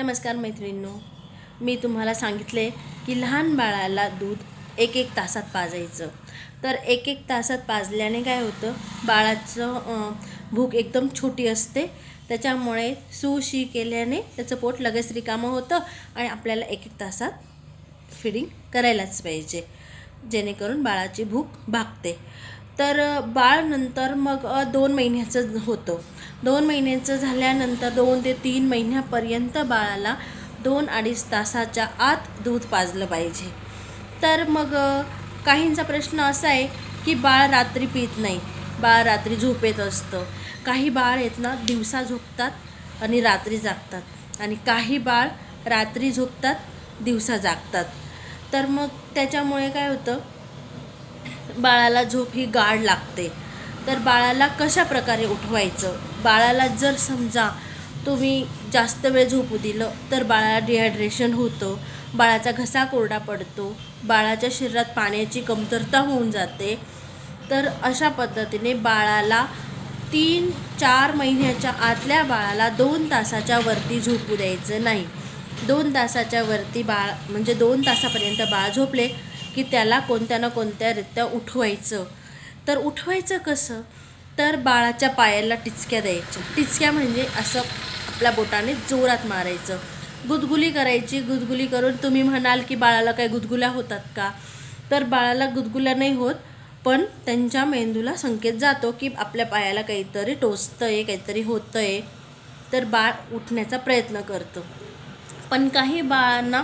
नमस्कार मैत्रिणींनो मी तुम्हाला सांगितले की लहान बाळाला दूध एक एक तासात पाजायचं. तर एक एक तासात पाजल्याने काय होतं? बाळाचं भूक एकदम छोटी असते. त्याच्यामुळे सुशी केल्याने त्याचं पोट लगेच रिकामं होतं आणि आपल्याला एक एक तासात फिडिंग करायलाच पाहिजे. जेणेकरून बाळाची भूक भागते. तर बाळ नंतर मग दोन महिन्याचं होतं. दोन महिन्याचं झाल्यानंतर दोन ते तीन महिन्यापर्यंत बाळाला दोन अडीच तासाच्या आत दूध पाजलं पाहिजे. तर मग काहींचा प्रश्न असा आहे की बाळ रात्री पित नाही. बाळ रात्री झोपेत असतं. काही बाळ आहेत ना दिवसा झोपतात आणि रात्री जागतात. आणि काही बाळ रात्री झोपतात दिवसा जागतात. तर मग त्याच्यामुळे काय होतं बाळाला झोप ही गाढ लागते. तर बाळाला कशा प्रकारे उठवायचं? बाळाला जर समजा तुम्ही जास्त वेळ झोपू दिलं तर बाळाला डिहायड्रेशन होतं बाळाचा घसा कोरडा पडतो बाळाच्या शरीरात पाण्याची कमतरता होऊन जाते तर अशा पद्धतीने बाळाला तीन चार महिन्याच्या आतल्या बाळाला दोन तासाच्या वरती झोपू द्यायचं नाही. दोन तासाच्या वरती बाळ म्हणजे दोन तासापर्यंत बाळ झोपले की त्याला कोणत्या ना कोणत्या रित्या उठवायचं. तर उठवायचं कसं? तर बाळाच्या पायाला टिचक्या द्यायच्या. टिचक्या म्हणजे असं आपल्या बोटाने जोरात मारायचं. गुदगुली करायची. गुदगुली करून तुम्ही म्हणाल की बाळाला काही गुदगुल्या होतात का? तर बाळाला गुदगुल्या नाही होत पण त्यांच्या मेंदूला संकेत जातो की आपल्या पायाला काहीतरी टोचतं आहे काहीतरी होतं आहे तर बाळ उठण्याचा प्रयत्न करतं. पण काही बाळांना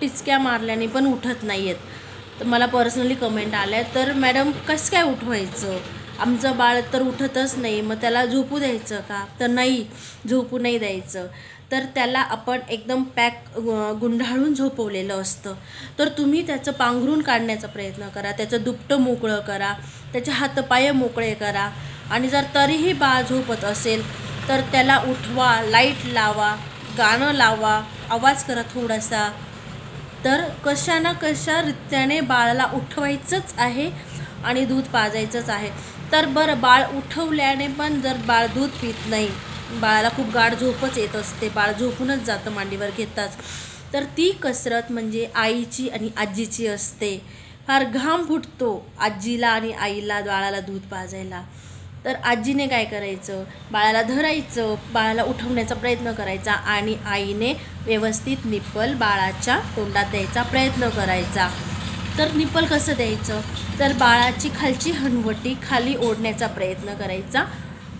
टिचक्या मारल्याने पण उठत नाही आहेत तर मला पर्सनली कमेंट आल्या. तर मॅडम कसं काय उठवायचं? आमचं बाळ तर उठतच नाही. मग त्याला झोपू द्यायचं का? तर नाही. झोपू नाही द्यायचं. तर त्याला आपण एकदम पॅक गुंडाळून झोपवलेलं असतं. तर तुम्ही त्याचं पांघरून काढण्याचा प्रयत्न करा. त्याचं दुपटं मोकळं करा. त्याचे हातपाय मोकळे करा. आणि जर तरीही बाळ झोपत असेल तर त्याला उठवा लाइट लावा गाणं लावा आवाज करा थोडासा. तर कशा ना कशा रित्याने बाळाला उठवायचंच आहे आणि दूध पाजायचंच आहे. तर बरं बाळ उठवल्याने पण जर बाळ दूध पित नाही बाळाला खूप गाढ झोपच येत असते बाळ झोपूनच जातं मांडीवर घेताच तर ती कसरत म्हणजे आईची आणि आजीची असते. फार घाम फुटतो आजीला आणि आईला बाळाला दूध पाजायला. तर आजीने काय करायचं? बाळाला धरायचं बाळाला उठवण्याचा प्रयत्न करायचा आणि आईने व्यवस्थित निप्पल बाळाच्या तोंडात द्यायचा प्रयत्न करायचा. तर निप्पल कसं द्यायचं? तर बाळाची खालची हनवटी खाली ओढण्याचा प्रयत्न करायचा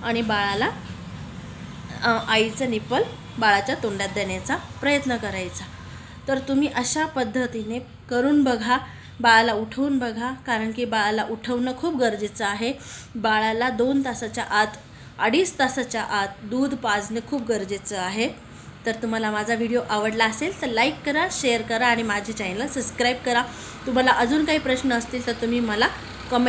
आणि बाळाला आईचं निप्पल बाळाच्या तोंडात देण्याचा प्रयत्न करायचा. तर तुम्ही अशा पद्धतीने करून बघा. बाळाला उठवून बघा कारण की बाळाला उठवणं खूप गरजेचं आहे. बाळाला दोन तासाच्या आत अडीच तासाच्या आत दूध पाजणे खूप गरजेचं आहे. तर तुम्हाला माझा व्हिडिओ आवडला असेल तर लाईक करा शेअर करा आणि माझे चॅनल सबस्क्राईब करा. तुम्हाला अजून काही प्रश्न असतील तर तुम्ही मला